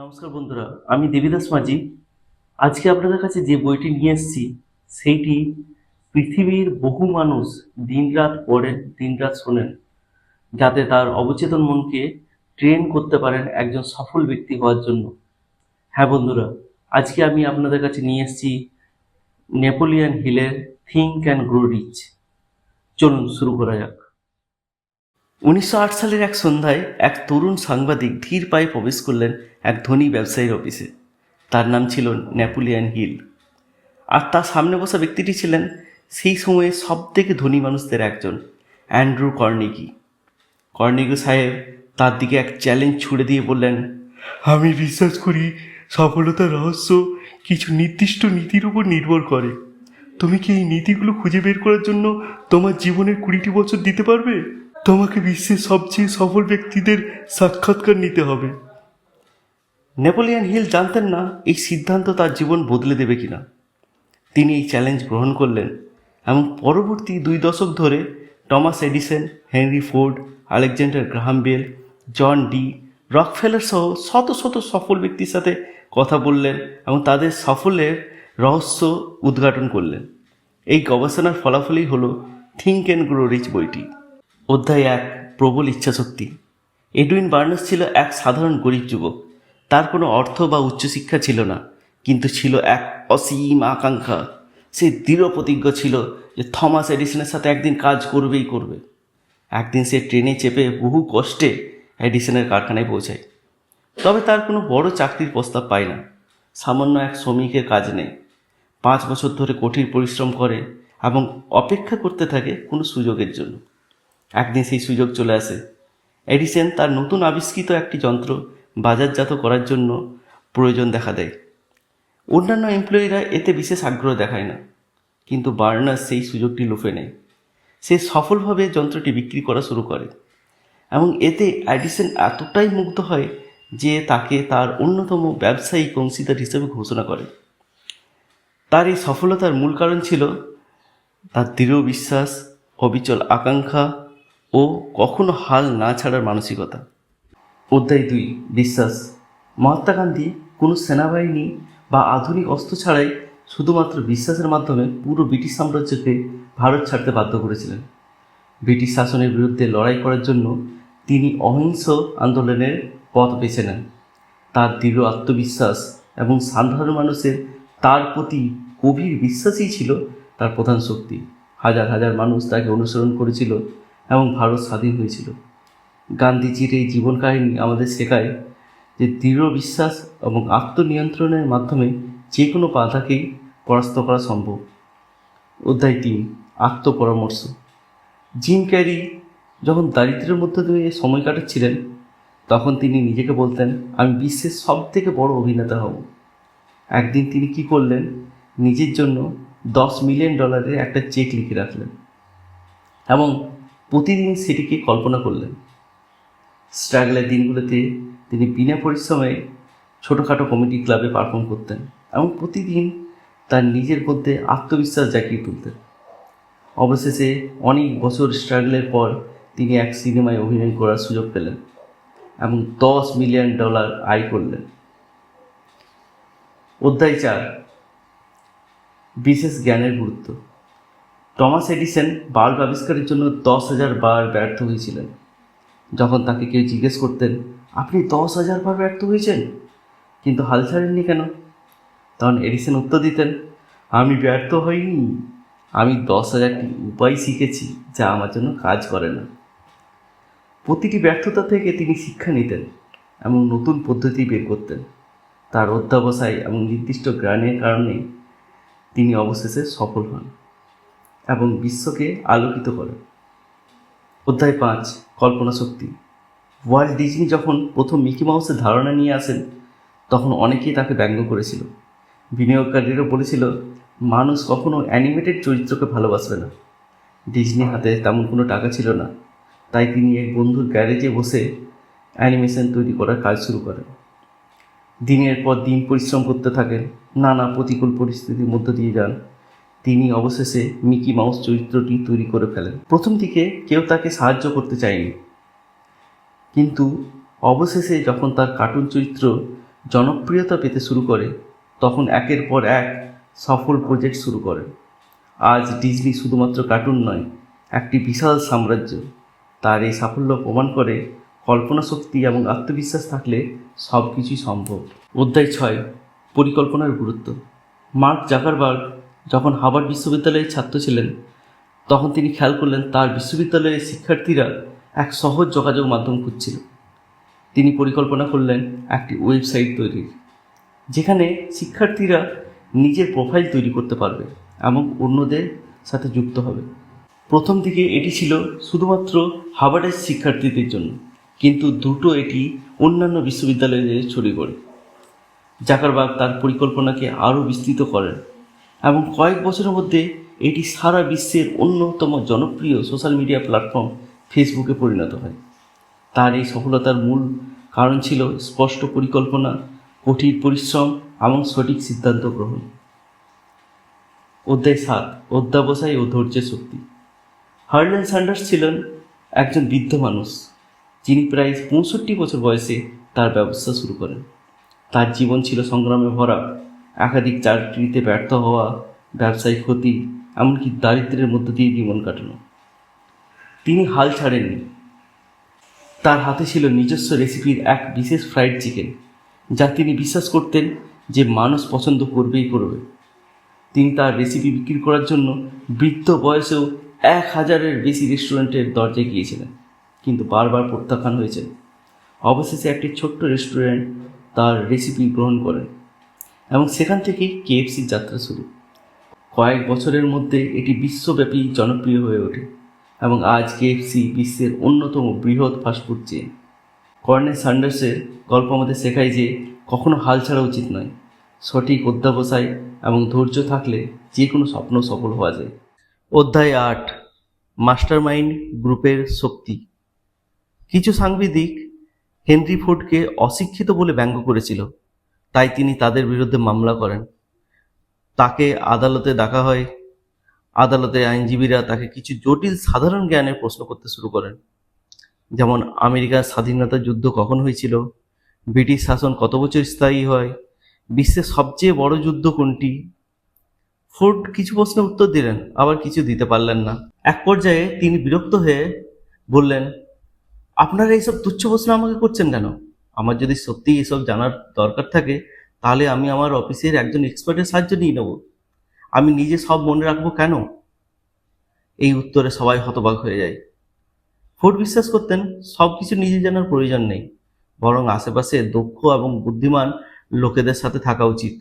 নমস্কার বন্ধুরা, আমি দেবীদাস মাঝি। আজকে আপনাদের কাছে যে বইটি নিয়ে এসেছি, সেইটি পৃথিবীর বহু মানুষ দিনরাত পড়েন, দিনরাত শোনেন, যাতে তার অবচেতন মনকে ট্রেন করতে পারেন একজন সফল ব্যক্তি হওয়ার জন্য। হ্যাঁ বন্ধুরা, আজকে আমি আপনাদের কাছে নিয়ে এসেছি নেপোলিয়ান হিলের থিঙ্ক অ্যান্ড গ্রো রিচ। চলুন শুরু করা যাক। উনিশশো আট সালের এক সন্ধ্যায় এক তরুণ সাংবাদিক ধীর পায়ে প্রবেশ করলেন এক ধনী ব্যবসায়ীর অফিসে। তার নাম ছিল নেপোলিয়ান হিল। আর তার সামনে বসা ব্যক্তিটি ছিলেন সেই সময়ে সব থেকে ধনী মানুষদের একজন, অ্যান্ড্রু কর্নিগি কর্নিগি সাহেব তার দিকে এক চ্যালেঞ্জ ছুড়ে দিয়ে বললেন, আমি বিশ্বাস করি সফলতার রহস্য কিছু নির্দিষ্ট নীতির উপর নির্ভর করে। তুমি কি এই নীতিগুলো খুঁজে বের করার জন্য তোমার জীবনের কুড়িটি বছর দিতে পারবে? তোমাকে বিশ্বের সবচেয়ে সফল ব্যক্তিদের সাক্ষাৎকার নিতে হবে। নেপোলিয়ান হিল জানতেন না এই সিদ্ধান্ত তার জীবন বদলে দেবে কিনা। তিনি এই চ্যালেঞ্জ গ্রহণ করলেন এবং পরবর্তী দুই দশক ধরে Thomas Edison, Henry Ford, Alexander Graham Bell, John D, Rockefeller সহ শত শত সফল ব্যক্তির সাথে কথা বললেন এবং তাদের সাফল্যের রহস্য উদ্ঘাটন করলেন। এই গবেষণার ফলাফলই হলো থিঙ্ক অ্যান্ড গ্রো রিচ বইটি। অধ্যায় এক, প্রবল ইচ্ছাশক্তি। এডুইন বার্নাস ছিল এক সাধারণ গরিব যুবক। তার কোনো অর্থ বা উচ্চশিক্ষা ছিল না, কিন্তু ছিল এক অসীম আকাঙ্ক্ষা। সে দৃঢ় প্রতিজ্ঞ ছিল যে থমাস এডিসনের সাথে একদিন কাজ করবেই করবে। একদিন সে ট্রেনে চেপে বহু কষ্টে এডিসনের কারখানায় পৌঁছায়। তবে তার কোনো বড় চাকরির প্রস্তাব পায় না। সামান্য এক শ্রমিকের কাজ নেই। পাঁচ বছর ধরে কঠিন পরিশ্রম করে এবং অপেক্ষা করতে থাকে কোনো সুযোগের জন্য। একদিন সেই সুযোগ চলে আসে। এডিসন তার নতুন আবিষ্কৃত একটি যন্ত্র বাজারজাত করার জন্য প্রয়োজন দেখা দেয়। অন্যান্য এমপ্লয়িরা এতে বিশেষ আগ্রহ দেখায় না, কিন্তু বার্নার সেই সুযোগটি লুফে নেয়। সে সফলভাবে যন্ত্রটি বিক্রি করা শুরু করে এবং এতে অ্যাডিসন এতটাই মুগ্ধ হয় যে তাকে তার অন্যতম ব্যবসায়িক অংশীদার হিসেবে ঘোষণা করে। তার এই সফলতার মূল কারণ ছিল তার দৃঢ় বিশ্বাস, অবিচল আকাঙ্ক্ষা ও কখনো হাল না ছাড়ার মানসিকতা। অধ্যায় দুই, বিশ্বাস। মহাত্মা গান্ধী কোনো সেনাবাহিনী বা আধুনিক অস্ত্র ছাড়াই শুধুমাত্র বিশ্বাসের মাধ্যমে পুরো ব্রিটিশ সাম্রাজ্যকে ভারত ছাড়তে বাধ্য করেছিলেন। ব্রিটিশ শাসনের বিরুদ্ধে লড়াই করার জন্য তিনি অহিংস আন্দোলনের পথ বেছে নেন। তার দৃঢ় আত্মবিশ্বাস এবং সাধারণ মানুষের তার প্রতি গভীর বিশ্বাসই ছিল তার প্রধান শক্তি। হাজার হাজার মানুষ তাকে অনুসরণ করেছিল এবং ভারত স্বাধীন হয়েছিল। গান্ধীজির এই জীবন কাহিনী আমাদের শেখায় যে দৃঢ় বিশ্বাস এবং আত্মনিয়ন্ত্রণের মাধ্যমে যে কোনো বাধাকেই পরাস্ত করা সম্ভব। অধ্যায় তিন, আত্মপরামর্শ। জিম ক্যারি যখন দারিদ্র্যের মধ্যে দিয়ে সময় কাটাচ্ছিলেন, তখন তিনি নিজেকে বলতেন, আমি বিশ্বের সব থেকে বড় অভিনেতা হব। একদিন তিনি কি করলেন? নিজের জন্য দশ মিলিয়ন ডলারের একটা চেক লিখে রাখলেন। এবং প্রতিদিন সেটিকে কল্পনা করলেন। স্ট্রাগলের দিনগুলোতে তিনি বিনা পরিশ্রমে ছোটোখাটো কমিটি ক্লাবে পারফর্ম করতেন এবং প্রতিদিন তার নিজের মধ্যে আত্মবিশ্বাস জাগিয়ে তুলতেন। অবশেষে অনেক বছর স্ট্রাগলের পর তিনি এক সিনেমায় অভিনয় করার সুযোগ পেলেন এবং দশ মিলিয়ন ডলার আয় করলেন। অধ্যায় চার, বিশেষ জ্ঞানের গুরুত্ব। টমাস এডিসন বাল্ব আবিষ্কারের জন্য দশ হাজার বার ব্যর্থ হয়েছিলেন। যখন তাকে কেউ জিজ্ঞেস করতেন, আপনি দশ হাজার বার ব্যর্থ হয়েছেন? কিন্তু হাল ছাড়েননি কেন? তখন এডিসন উত্তর দিতেন, আমি ব্যর্থ হইনি। আমি দশ হাজারটি উপায় শিখেছি যা আমার জন্য কাজ করে না। প্রতিটি ব্যর্থতা থেকে তিনি শিক্ষা নিতেন এবং নতুন পদ্ধতি বের করতেন। তার অধ্যাবসায় এবং নির্দিষ্ট জ্ঞানের কারণে তিনি অবশেষে সফল হন। এবং বিশ্বকে আলোকিত করে। অধ্যায় পাঁচ, কল্পনা শক্তি। ওয়ার্ল্ড ডিজনি যখন প্রথম মিকি মাউসের ধারণা নিয়ে আসেন, তখন অনেকেই তাকে ব্যঙ্গ করেছিল। বিনিয়োগকারীরা বলেছিল, মানুষ কখনো অ্যানিমেটেড চরিত্রকে ভালোবাসবে না। ডিজনি হাতে তেমন কোনো টাকা ছিল না। তাই তিনি এক বন্ধুর গ্যারেজে বসে অ্যানিমেশন তৈরি করার কাজ শুরু করেন। দিনের পর দিন পরিশ্রম করতে থাকেন, নানা প্রতিকূল পরিস্থিতির মধ্য দিয়ে যান। তিনি অবশেষে মিকি মাউস চরিত্রটি তৈরি করে ফেলেন। প্রথম দিকে কেউ তাকে সাহায্য করতে চায়নি। কিন্তু অবশেষে যখন তার কার্টুন চরিত্র জনপ্রিয়তা পেতে শুরু করে, তখন একের পর এক সফল প্রজেক্ট শুরু করে। আজ ডিজনি শুধুমাত্র কার্টুন নয়, একটি বিশাল সাম্রাজ্য। তার এই সাফল্য প্রমাণ করে কল্পনা শক্তি এবং আত্মবিশ্বাস থাকলে সব কিছুই সম্ভব। অধ্যায় ছয়, পরিকল্পনার গুরুত্ব। মার্ক জাকারবার্গ যখন হার্ভার্ড বিশ্ববিদ্যালয়ের ছাত্র ছিলেন, তখন তিনি খেয়াল করলেন তার বিশ্ববিদ্যালয়ের শিক্ষার্থীরা এক সহজ যোগাযোগ মাধ্যম খুঁজছিল। তিনি পরিকল্পনা করলেন একটি ওয়েবসাইট তৈরির, যেখানে শিক্ষার্থীরা নিজের প্রোফাইল তৈরি করতে পারবে এবং অন্যদের সাথে যুক্ত হবে। প্রথম দিকে এটি ছিল শুধুমাত্র হার্ভার্ডের শিক্ষার্থীদের জন্য, কিন্তু দ্রুত এটি অন্যান্য বিশ্ববিদ্যালয়ে ছড়িয়ে পড়ে। জাকারবাগ তার পরিকল্পনাকে আরও বিস্তৃত করেন। এবং কয়েক বছরের মধ্যে এটি সারা বিশ্বের অন্যতম জনপ্রিয় সোশ্যাল মিডিয়া প্ল্যাটফর্ম ফেসবুকে পরিণত হয়। তার এই সফলতার মূল কারণ ছিল স্পষ্ট পরিকল্পনা, কঠিন পরিশ্রম এবং সঠিক সিদ্ধান্ত গ্রহণ। অধ্যায় সাত, অধ্যাবসায় ও ধৈর্যের শক্তি। হার্লেন স্যান্ডার্স ছিলেন একজন বৃদ্ধ মানুষ, যিনি প্রায় পঁয়ষট্টি বছর বয়সে তার ব্যবসা শুরু করেন। তার জীবন ছিল সংগ্রামে ভরা একাধিক চাকরিতে ব্যর্থ হওয়া ব্যবসায়িক ক্ষতি, এমনকি দারিদ্র্যের মধ্য দিয়ে জীবন কাটানো। তিনি হাল ছাড়েননি। তার হাতে ছিল নিজস্ব রেসিপির এক বিশেষ ফ্রাইড চিকেন, যা তিনি বিশ্বাস করতেন যে মানুষ পছন্দ করবেই করবে। তিনি তার রেসিপি বিক্রি করার জন্য বৃদ্ধ বয়সেও এক হাজারের বেশি রেস্টুরেন্টের দরজায় গিয়েছিলেন, কিন্তু বারবার প্রত্যাখ্যান হয়েছে অবশেষে একটি ছোট্ট রেস্টুরেন্ট তার রেসিপি গ্রহণ করেন। এবং সেখান থেকেই কেএফসির যাত্রা শুরু। কয়েক বছরের মধ্যে এটি বিশ্বব্যাপী জনপ্রিয় হয়ে ওঠে এবং আজ কেএফসি বিশ্বের অন্যতম বৃহৎ ফাস্টফুড চেন কর্নেল স্যান্ডার্সের গল্প আমাদের শেখায় যে কখনো হাল ছাড়া উচিত নয়। সঠিক অধ্যাবসায় এবং ধৈর্য থাকলে যে কোনো স্বপ্ন সফল হওয়া যায়। অধ্যায় আট মাস্টার মাইন্ড গ্রুপের শক্তি। কিছু সাংবাদিক হেনরি ফোর্ডকে অশিক্ষিত বলে ব্যঙ্গ করেছিল। তাই তিনি তাদের বিরুদ্ধে মামলা করেন। তাকে আদালতে ডাকা হয়। আদালতে আইনজীবীরা তাকে কিছু জটিল সাধারণ জ্ঞানের প্রশ্ন করতে শুরু করেন। যেমন, আমেরিকার স্বাধীনতা যুদ্ধ কখন হয়েছিল? ব্রিটিশ শাসন কত বছর স্থায়ী হয়? বিশ্বের সবচেয়ে বড় যুদ্ধ কোনটি? ফোর্ড কিছু প্রশ্নের উত্তর দিলেন, আবার কিছু দিতে পারলেন না। এক পর্যায়ে তিনি বিরক্ত হয়ে বললেন, আপনারা এইসব তুচ্ছ প্রশ্ন আমাকে করছেন কেন? আমার যদি সত্যি এসব জানার দরকার থাকে, তাহলে আমি আমার অফিসের একজন এক্সপার্টের সাহায্য নিয়ে নেব। আমি নিজে সব মনে রাখব কেন? এই উত্তরে সবাই হতবাক হয়ে যায়। ফোর্ড বিশ্বাস করতেন, সব কিছু নিজে জানার প্রয়োজন নেই। বরং আশেপাশে দক্ষ এবং বুদ্ধিমান লোকেদের সাথে থাকা উচিত,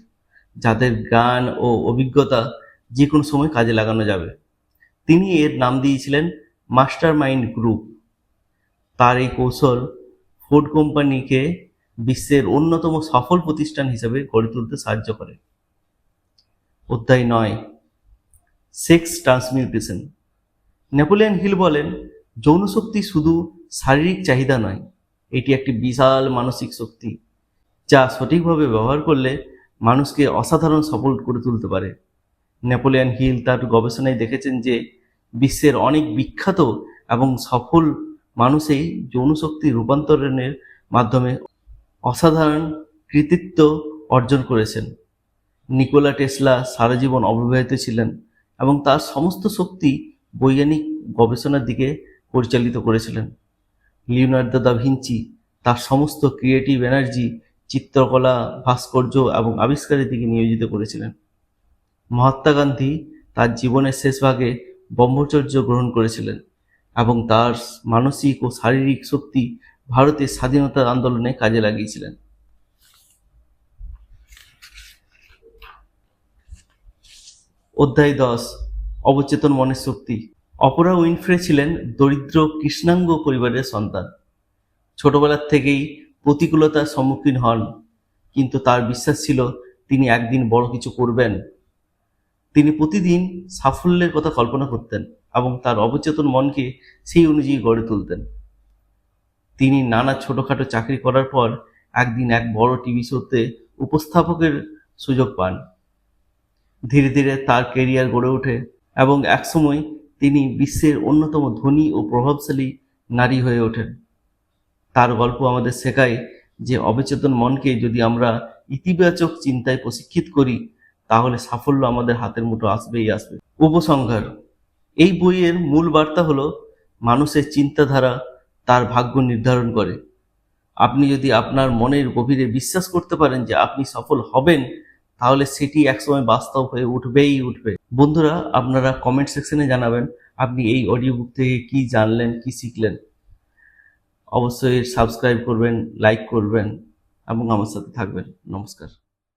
যাদের জ্ঞান ও অভিজ্ঞতা যে কোনো সময় কাজে লাগানো যাবে। তিনি এর নাম দিয়েছিলেন মাস্টার মাইন্ড গ্রুপ। তার এই কৌশল ফোর্ড কোম্পানিকে বিশ্বের অন্যতম সফল প্রতিষ্ঠান হিসেবে গড়ে তুলতে সাহায্য করে। অধ্যায় নয় সেক্স ট্রান্সমিউটেশন নেপোলিয়ান হিল বলেন, যৌন শক্তি শুধু শারীরিক চাহিদা নয়, এটি একটি বিশাল মানসিক শক্তি, যা সঠিকভাবে ব্যবহার করলে মানুষকে অসাধারণ সফল করে তুলতে পারে। নেপোলিয়ান হিল তার গবেষণায় দেখেছেন যে, বিশ্বের অনেক বিখ্যাত এবং সফল মানুষই যৌন শক্তি রূপান্তরণের মাধ্যমে অসাধারণ কৃতিত্ব অর্জন করেছেন। নিকোলা টেসলা সারা জীবন অবিবাহিত ছিলেন এবং তার সমস্ত শক্তি বৈজ্ঞানিক গবেষণার দিকে পরিচালিত করেছিলেন। লিওনার্দো দা ভিঞ্চি তার সমস্ত ক্রিয়েটিভ এনার্জি, চিত্রকলা, ভাস্কর্য এবং আবিষ্কারের দিকে নিয়োজিত করেছিলেন। মহাত্মা গান্ধী তার জীবনের শেষ ভাগে ব্রহ্মচর্য গ্রহণ করেছিলেন। এবং তার মানসিক ও শারীরিক শক্তি ভারতের স্বাধীনতা আন্দোলনে কাজে লাগিয়েছিলেন। অধ্যায় দশ, অবচেতন মনের শক্তি। অপরা উইনফ্রে ছিলেন দরিদ্র কৃষ্ণাঙ্গ পরিবারের সন্তান। ছোটবেলার থেকেই প্রতিকূলতার সম্মুখীন হন, কিন্তু তার বিশ্বাস ছিল তিনি একদিন বড় কিছু করবেন। তিনি প্রতিদিন সাফল্যের কথা কল্পনা করতেন। এবং তার অবচেতন মনকে সেই অনুযায়ী গড়ে তুলতেন। তিনি নানা ছোটখাটো চাকরি করার পর একদিন এক বড় টিভি শোতে উপস্থাপকের সুযোগ পান। ধীরে ধীরে তার কেরিয়ার গড়ে ওঠে এবং একসময় তিনি বিশ্বের অন্যতম ধনী ও প্রভাবশালী নারী হয়ে ওঠেন। তার গল্প আমাদের শেখায় যে অবচেতন মনকে যদি আমরা ইতিবাচক চিন্তায় প্রশিক্ষিত করি, তাহলে সাফল্য আমাদের হাতের মুঠো আসবেই আসবে। উপসংহার। এই বইয়ের মূল বার্তা হলো, মানুষের চিন্তাধারা তার ভাগ্য নির্ধারণ করে। আপনি যদি আপনার মনের গভীরে বিশ্বাস করতে পারেন যে আপনি সফল হবেন, তাহলে সেটি একসময় বাস্তব হয়ে উঠবেই উঠবে। বন্ধুরা, আপনারা কমেন্ট সেকশনে জানাবেন, আপনি এই অডিও বুক থেকে কি জানলেন, কি শিখলেন? অবশ্যই সাবস্ক্রাইব করবেন লাইক করবেন, এবং আমার সাথে থাকবেন। নমস্কার।